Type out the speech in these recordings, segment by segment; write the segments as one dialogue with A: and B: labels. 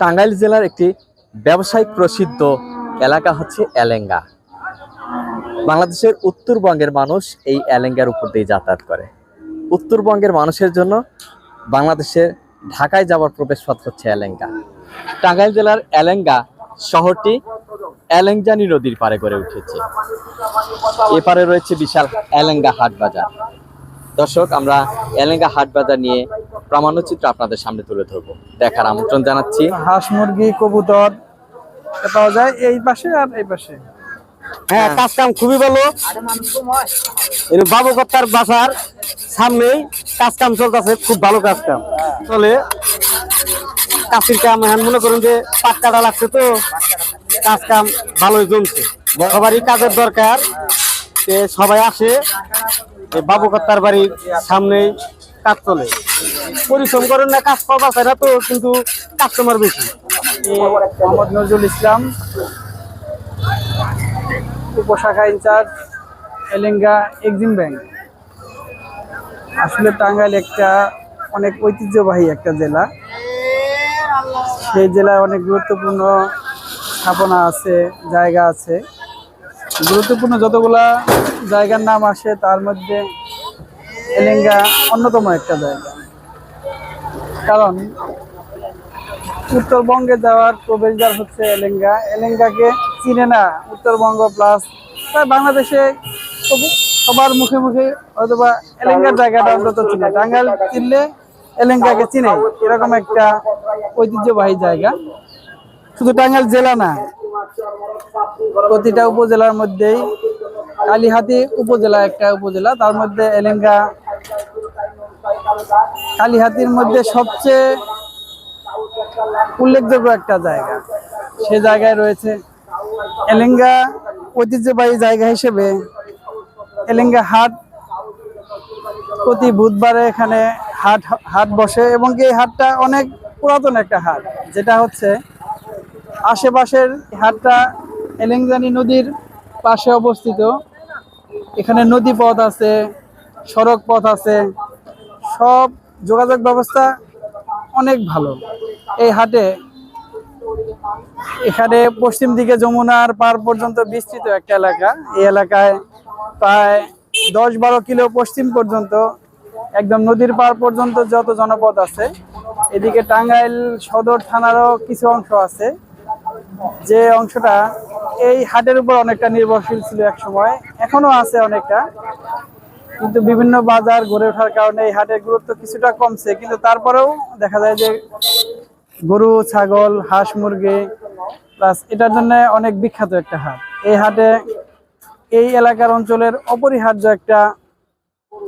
A: টাঙ্গাইল জেলার একটি ব্যবসায়িক প্রসিদ্ধ এলাকা হচ্ছে এলেঙ্গা। বাংলাদেশের উত্তরবঙ্গের মানুষ এই এলেঙ্গার উপর দিয়ে যাতায়াত করে। উত্তরবঙ্গের মানুষের জন্য বাংলাদেশের ঢাকায় যাওয়ার প্রবেশপথ হচ্ছে এলেঙ্গা। টাঙ্গাইল জেলার এলেঙ্গা শহরটি এলেঙ্গানি নদীর পারে গড়ে উঠেছে। এপারে রয়েছে বিশাল এলেঙ্গা হাট বাজার। দর্শক, আমরা এলেঙ্গা হাট বাজার নিয়ে প্রামাণ্যচিত্র আপনাদের সামনে তুলে ধরবো। দেখার আমন্ত্রণ জানাচ্ছি।
B: হাঁস মুরগি কবুতর পাওয়া যায় এই পাশে আর এই পাশে।
C: হ্যাঁ কাজ কাম খুবই ভালো। বাসার সামনেই কাজ কাম চলতেছে খুব ভালো কাজ কাম। চলে কাশির কাম হ্যাঁ মনে করুন যে পাট কাটা লাগছে তো কাজ কাম ভালোই জমছে। সবারই কাজের দরকার সবাই আসে এই বাবু কর্তার বাড়ির সামনেই কাজ চলে। পরিশ্রম করেন না, কাজ পাওয়া যায় না তো, কিন্তু কাস্টমার বেশি।
B: মোহাম্মদ নজরুল ইসলাম, উপশাখা ইনচার্জ, এলেঙ্গা এক্সিম ব্যাংক। আসলে টাঙ্গাইল একটা অনেক ঐতিহ্যবাহী একটা জেলা। সেই জেলায় অনেক গুরুত্বপূর্ণ স্থাপনা আছে, জায়গা আছে। গুরুত্বপূর্ণ যতগুলা জায়গার নাম আসে, তার মধ্যে এলেঙ্গা অন্যতম একটা জায়গা কারণ উত্তরবঙ্গে যাওয়ার প্রবেশদ্বার হচ্ছে এলেঙ্গা এলেঙ্গাকে চিনে না উত্তরবঙ্গ প্লাস তাই বাংলাদেশে সবার মুখে মুখে অথবা এলেঙ্গার জায়গাটা অন্তত চিনে। টাঙ্গাইল চিনলে এলেঙ্গাকে চিনে। এরকম একটা ঐতিহ্যবাহী জায়গা। শুধু টাঙ্গাইল জেলা না, প্রতিটা উপজেলার মধ্যেই কালীহাতি উপজেলা, একটা উপজেলা, তার মধ্যে এলেঙ্গা। কালীহাতির মধ্যে সবচেয়ে উল্লেখযোগ্য একটা জায়গা, সে জায়গায় রয়েছে এলেঙ্গা ঐতিহ্যবাহী জায়গা হিসেবে। এলেঙ্গা হাট, প্রতি বুধবারে এখানে হাট হাট বসে এবং এই হাটটা অনেক পুরাতন একটা হাট, যেটা হচ্ছে আশেপাশের হাটটা এলেঙ্গানি নদীর পাশে অবস্থিত। এখানে নদী পথ আছে সড়ক পথ আছে, সব যোগাযোগ ব্যবস্থা অনেক ভালো। এই হাটে এখানে পশ্চিম দিকে যমুনার পার পর্যন্ত বিস্তৃত একটা এলাকা। এই এলাকায় প্রায় দশ বারো কিলো পশ্চিম পর্যন্ত, একদম নদীর পার পর্যন্ত যত জনপদ আছে। এদিকে টাঙ্গাইল সদর থানারও কিছু অংশ আছে। যে অংশটা এই হাটের উপর অনেকটা নির্ভরশীল ছিল এক সময়। এখনও আছে অনেকটা। কিন্তু বিভিন্ন বাজার গড়ে ওঠার কারণে এই হাটের গুরুত্ব কিছুটা কমছে। কিন্তু তারপরেও দেখা যায় যে গরু, ছাগল, হাঁস, মুরগি প্লাস এটার জন্য অনেক বিখ্যাত একটা হাট। এই হাটে এই এলাকার অঞ্চলের অপরিহার্য একটা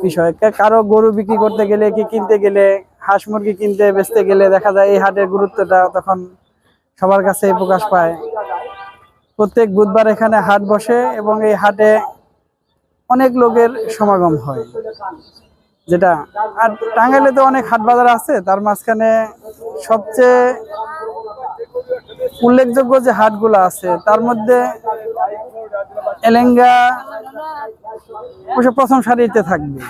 B: বিষয়। কারও গরু বিক্রি করতে গেলে কি কিনতে গেলে, হাঁস, মুরগি কিনতে, বেচতে গেলে দেখা যায় এই হাটের গুরুত্বটা তখন সবার কাছে প্রকাশ পায়। প্রত্যেক বুধবার এখানে হাট বসে এবং এই হাটে অনেক লোকের সমাগম হয়। যেটা, আর টাঙ্গাইলে তো অনেক হাট বাজার আছে, তার মাঝখানে সবচেয়ে উল্লেখযোগ্য যে হাটগুলো আছে, তার মধ্যে এলেঙ্গা প্রথম সারিতে থাকবে।